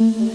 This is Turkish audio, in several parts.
Mm-hmm.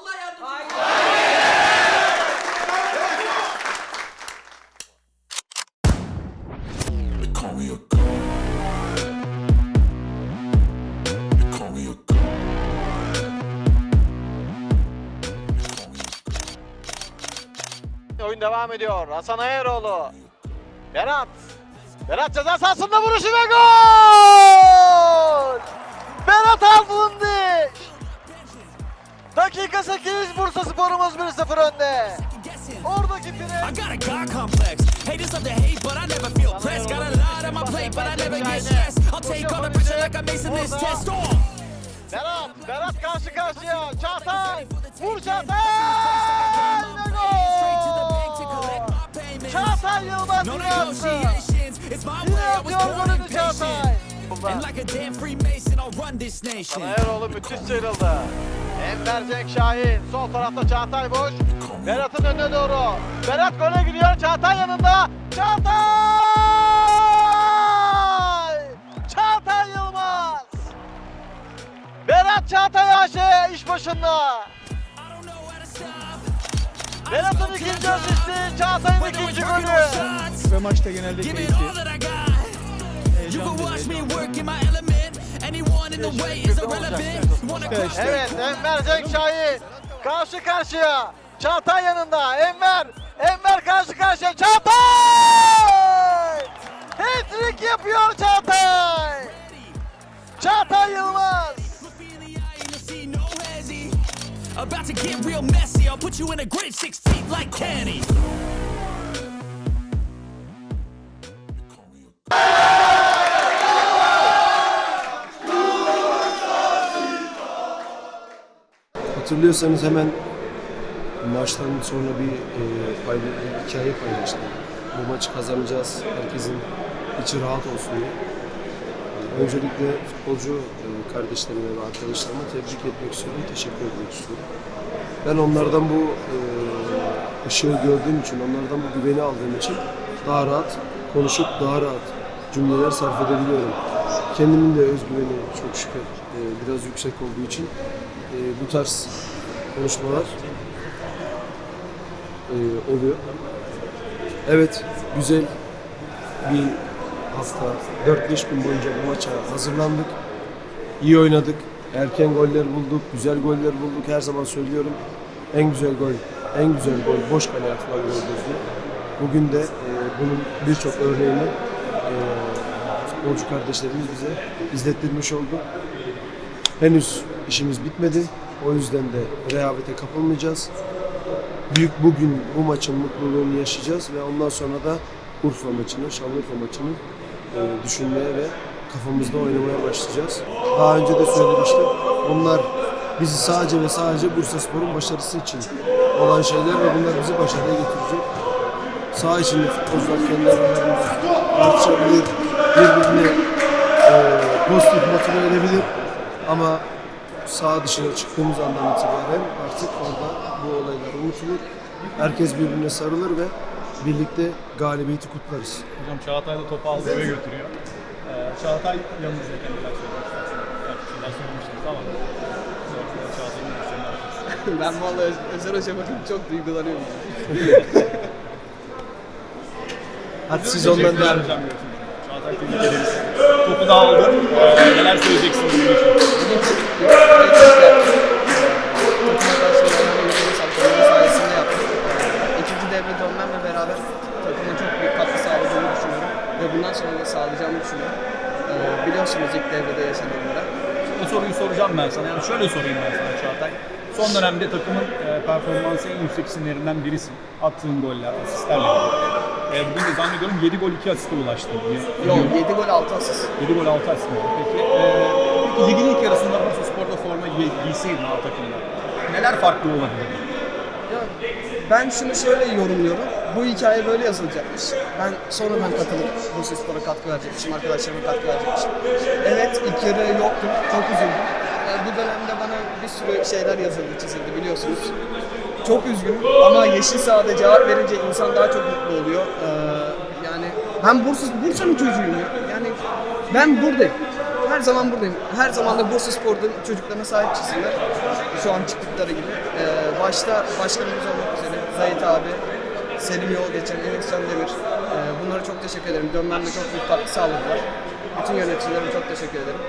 Allah yardım Oyun devam ediyor. Hasan Ayaroğlu. Berat. Berat ceza sahasında vuruşu ve gol! Berat Albundi Dakika 8 Bursa Sporumuz 1-0 önde. Oradaki I got a God complex. Haters love to hate, but I never feel pressed. Got a lot on my plate, but I never get stressed. I'll take all the pressure like I'm acing this test. Oh! Berat, Berat karşı karşıya. Çağatay, vur Çağatay! Ve gol! Çağatay Yılmaz yine attı. Yine atıyor golünü. Çağatay. And like a damn Freemason, I'll run this nation. Eroğlu müthiş sıyrıldı. Enver Şahin. Sol tarafta Çağatay boş. Berat'ın önüne doğru. Berat gole gidiyor. Çağatay yanında. Çağatay! Çağatay Yılmaz. Berat Çağatay AŞ iş başında. Berat'ın ikinci asisti. Çağatay'ın ikinci golü. Ve maçta genelde keyifli. that Evet Enver Cenk Şahin. Karşı karşıya. Çağatay yanında. Enver. Enver karşı karşıya. Çağatay! Hat-trick yapıyor Çağatay. Çağatay Yılmaz. About to get real messy. I'll put you in a grave six feet like Kenny. Hatırlıyorsanız hemen maçtan sonra bir e, payla- hikaye paylaştım. Bu maçı kazanacağız, herkesin içi rahat olsun diye. Öncelikle futbolcu e, kardeşlerime ve arkadaşlarıma tebrik etmek istiyorum, teşekkür etmek istiyorum. Ben onlardan bu e, ışığı gördüğüm için, onlardan bu güveni aldığım için daha rahat konuşup daha rahat cümleler sarf edebiliyorum. Kendimin de özgüveni çok şükür e, biraz yüksek olduğu için bu tarz konuşmalar e, oluyor. Evet, güzel bir hafta, 4-5 gün boyunca bu maça hazırlandık. İyi oynadık. Erken goller bulduk, güzel goller bulduk. Her zaman söylüyorum. En güzel gol, en güzel gol boş kaleye atılan goldür. Bugün de e, bunun birçok örneğini e, futbolcu kardeşlerimiz bize izlettirmiş oldu. Henüz işimiz bitmedi. O yüzden de rehavete kapılmayacağız. Büyük bugün bu maçın mutluluğunu yaşayacağız ve ondan sonra da Urfa maçını, Şanlıurfa maçını e, düşünmeye ve kafamızda oynamaya başlayacağız. Daha önce de söylemiştim. Bunlar bizi sadece ve sadece Bursaspor'un başarısı için olan şeyler ve bunlar bizi başarıya getirecek. Sağ içinde futbolcular kendi aralarında tartışabilir, birbirini e, pozitif motive edebilir. Ama sağ dışına çıktığımız andan itibaren artık orada bu olaylar unutulur. Herkes birbirine sarılır ve birlikte galibiyeti kutlarız. Hocam Çağatay da topu aldı eve götürüyor. Ee, Çağatay yanınızdayken neler söylemek istersiniz? Belki bir şeyler söylemiştiniz ama. Sonra Çağatay'ın görüşlerini Ben vallahi Öz- Özer Hocam'a çok duygulanıyorum. Hadi siz ondan devam edin. Tebrik ederiz. Topu da aldın. Ee, neler söyleyeceksiniz bunun için? Dönmemle beraber takıma çok büyük katkı sağladığımı düşünüyorum. Ve bundan sonra da sağlayacağımı düşünüyorum. Ee, biliyorsunuz ilk devrede yaşananlara. Bu soruyu soracağım ben sana. Yani şöyle sorayım ben sana Çağatay. Son dönemde takımın e, performansı en yüksek isimlerinden birisin. Attığın goller, asistlerle. E, bugün de zannediyorum 7 gol 2 asiste ulaştın. Yok 7 gol 6 asist. 7 gol 6 asist. Peki, e, peki ligin ilk yarısında Bursa Spor'da forma giy- giyseydin A takımda. Neler farklı olabilirdi? Ya, ben şunu şöyle yorumluyorum. Bu hikaye böyle yazılacakmış. Ben sonradan katılıp Bursa Spor'a katkı verecekmişim, arkadaşlarıma katkı verecekmişim. Evet ilk yarı yoktum, çok üzüldüm. Ee, bu dönemde bana bir sürü şeyler yazıldı, çizildi biliyorsunuz. Çok üzgünüm ama yeşil sahada cevap verince insan daha çok mutlu oluyor. Ee, yani ben Bursa, Bursa'nın çocuğuyum ya. Yani ben buradayım. Her zaman buradayım. Her zaman da Bursa Spor'da çocuklarına sahip çıksınlar. Şu an çıktıkları gibi. Ee, başta başkanımız olmak üzere Zahit abi, Selim Yol geçen Enes Demir. Ee, bunlara çok teşekkür ederim. Dönmemle çok büyük katkı sağladılar. Bütün yöneticilerime çok teşekkür ederim.